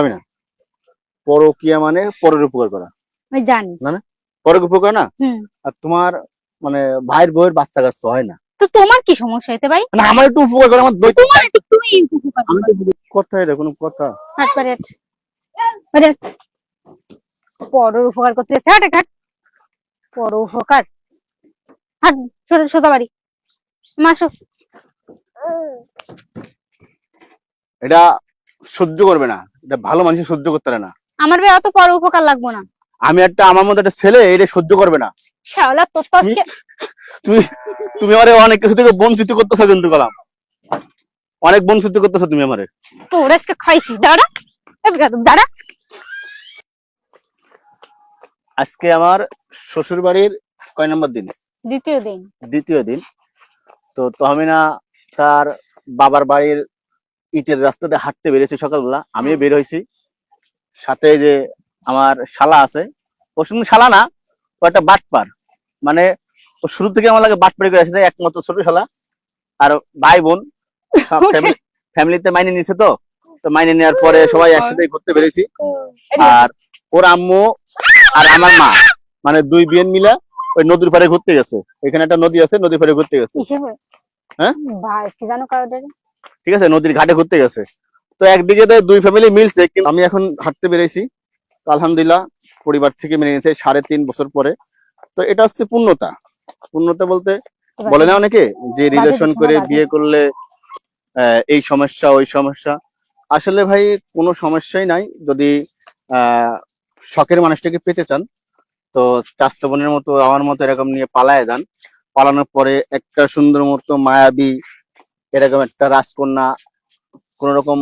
তবে না। পরকিয়া মানে পরের উপকার করা। আমি জানি। পরের উপকার না? আর তোমার মানে ভাইয়ের বউয়ের বাচ্চা কাচ্চা হয় না। তো তোমার কি সমস্যা এতে ভাই? মানে আমার একটু উপকার করে আমার তোমার একটু তুমি উপকার আমি তো কথা এটা কোনো কথা। হাট পারে পারে পরের উপকার করতে হাট হাট পর উপকার। হাট সোজা সোজা বাড়ি। মাসো এটা সহ্য করবে না। এটা ভালো মানুষ সহ্য করতে পারে না। আমার ভাই অত পর উপকার লাগবো না। আমি একটা আমার মতো একটা ছেলে এটা সহ্য করবে না। শাওলা তোর তো আজকে তুমি তুমি আমারে অনেক কিছু থেকে বঞ্চিত করতেছো কিন্তু কলাম। অনেক বঞ্চিত করতেছো তুমি আমারে। তোর আজকে খাইছি দাঁড়া। দাঁড়া। আজকে আমার শ্বশুর বাড়ির কয় নম্বর দিন? দ্বিতীয় দিন। দ্বিতীয় দিন। তো তহমিনা তার বাবার বাড়ির ইটের রাস্তাতে হাঁটতে বেরিয়েছে সকালবেলা আমিও বের হয়েছি। সাথে যে আমার শালা আছে ও শুধু শালা না ও একটা বাটপার। মানে ও শুরু থেকে আমার লাগে বাটপারি করে আসছে একমাত্র ছোট শালা আর ভাই বোন. ফ্যামিলিতে মাইনে নিছে তো। তো মাইনে নেওয়ার পরে সবাই একসাথে ঘুরতে বেরিয়েছি। আর ওর আম্মু আর আমার মা মানে দুই বিয়েন মিলা ওই নদীর পাড়ে ঘুরতে গেছে। এখানে একটা নদী আছে নদীর পাড়ে ঘুরতে গেছে। হ্যাঁ? ভাই কি জানো কাউডারে ঠিক আছে নদীর ঘাটে ঘুরতে গেছে। তো একদিকে তো দুই ফ্যামিলি মিলছে কিন্তু আমি এখন হাঁটতে বেরিয়েছি। আলহামদুলিল্লাহ পরিবার থেকে মেনে নিয়েছে সাড়ে তিন বছর পরে। তো এটা হচ্ছে পূর্ণতা। পূর্ণতা বলতে বলে না অনেকে যে রিলেশন করে বিয়ে করলে এই সমস্যা ওই সমস্যা। আসলে ভাই কোনো সমস্যাই নাই। যদি আহ শখের মানুষটাকে পেতে চান তো চাস্ত বোনের মতো আমার মতো এরকম নিয়ে পালায় যান। পালানোর পরে একটা সুন্দর মতো মায়াবী এরকম একটা রাজকন্যা কোন রকম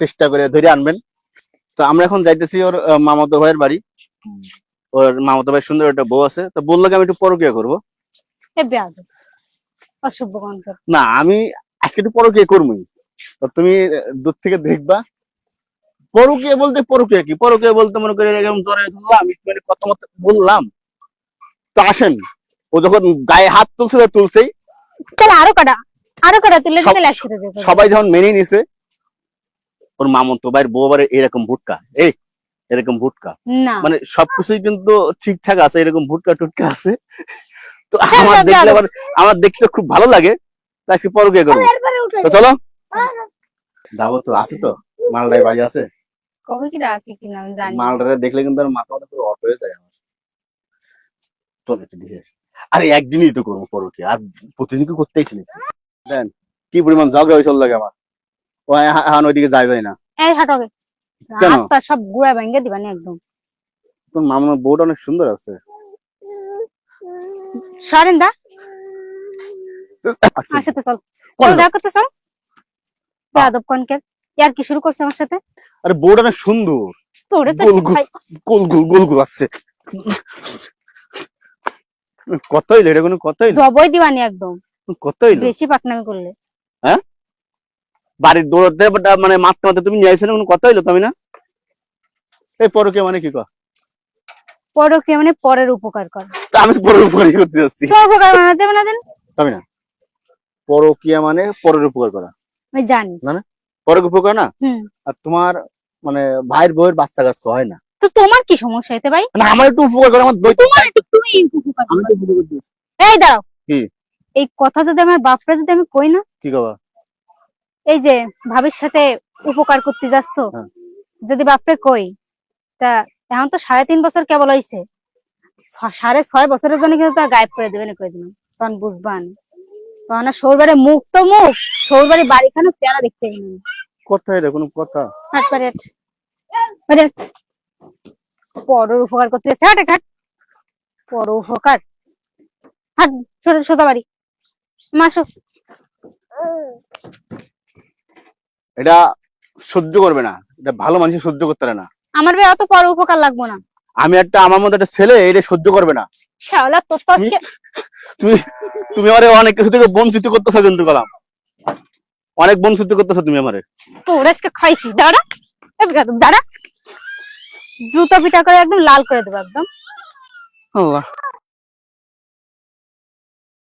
চেষ্টা করে ধরে আনবেন। তো আমরা এখন যাইতেছি ওর মামাতো ভাইয়ের বাড়ি। ওর মামাতো ভাই সুন্দর একটা বউ আছে। তো বলল আমি একটু পরকিয়া করব? না আমি আজকে একটু পরকিয়া করবই। তো তুমি দূর থেকে দেখবা। পরকিয়া বলতে পরকিয়া কি? পরকিয়া বলতে মনে করে এরকম ধরলাম একটু মানে কথা মতো বললাম। তো আসেন। ও যখন গায়ে হাত তুলছে তুলছেই। চল আরও কাটা। আরও তুলে। সবাই যখন মেনে নিছে ওর মামতো ভাইয়ের বউ আবার এরকম ভুটকা। এই এরকম ভুটকা। মানে সবকিছুই কিন্তু ঠিকঠাক আছে এরকম ভুটকা টুটকা আছে। তো হ্যাঁ, আমার দেখলে আবার আমার দেখতে খুব ভালো লাগে। আজকে পরকিয়া করব? তো চলো। যাব তো আছে তো। মালটাই বাড়ি আছে? কবে কি জানি। দেখলে কিন্তু আর মাথা পুরো অট হয়ে যায় আমার। চল একটু দেখে আরে একদিনই তো করব পরকে আর প্রতিদিন কি করতেইছি দেন কি পরিমাণ ঝগড়া হয়েছিল লাগে আমার। ও এখন ওইদিকে যাইবে না। এই হাটকে। কেন? সব গুড়া ভেঙে দিবানি একদম। তোর মামার বউটা অনেক সুন্দর আছে। সরেন দা। আচ্ছা। আমার সাথে চল। কোন দেখা করতে চল। বেয়াদব কনকে ইয়ার কি শুরু করছে আমার সাথে? আরে বউটা অনেক সুন্দর। তোরে তো গোল গোল। গোল গোল আসছে। হইল এটা কোনো হইল জবই দিবানি একদম। কত হইল বেশি পাকনামি করলে। বাড়ির দৌড়াতে মানে মারতে মারতে তুমি নিয়ে আসছো কোনো কত হইল তুমি না? এই পরকে মানে কি কর পরকে মানে পরের উপকার কর। তা আমি পরের উপকারই করতে যাচ্ছি। উপকার বানাতে না দেন? না। পরকিয়া মানে পরের উপকার করা। আমি জানি। পরের উপকার না? আর তোমার মানে ভাইয়ের বউয়ের বাচ্চা কাচ্চা হয় না। তো তোমার কি সমস্যা এতে ভাই? মানে আমার একটু উপকার করে আমার দই তোমার একটু তুমি উপকার আমি তো উপকার করতেছি। এই দাঁড়াও। কি? এই কথা যদি আমার বাপরা যদি আমি কই না? কি কবা? এই যে ভাবির সাথে উপকার করতে যাচ্ছ হ্যাঁ। যদি বাপরে কই তা এখন তো সাড়ে তিন বছর কেবল হয়েছে সাড়ে ছয় বছরের জন্য কিন্তু তার গায়েব করে দেবেন কই দিলাম তখন বুঝবান। তখন সৌরবারে মুখ তো মুখ সৌরবারে বাড়িখানে চেহারা দেখতে গেলেন কথা এটা কোনো কথা। পরের উপকার করতে যাচ্ছে। হাট হাট পর উপকার। হাট সোজা সোজা বাড়ি। মাসো। এটা সহ্য করবে না। এটা ভালো মানুষ সহ্য করতে পারে না। আমার ভাই অত পর উপকার লাগবো না। আমি একটা আমার মতো একটা ছেলে এটা সহ্য করবে না। শাওলা তোর তো আজকে তুমি তুমি আমারে অনেক কিছু থেকে বঞ্চিত করতেছো কিন্তু কলাম। অনেক বঞ্চিত করতেছো তুমি আমারে। তোর আজকে খাইছি দাঁড়া। দাঁড়া। জুতো পিটা করে একদম লাল করে দেবো একদম। আল্লাহ।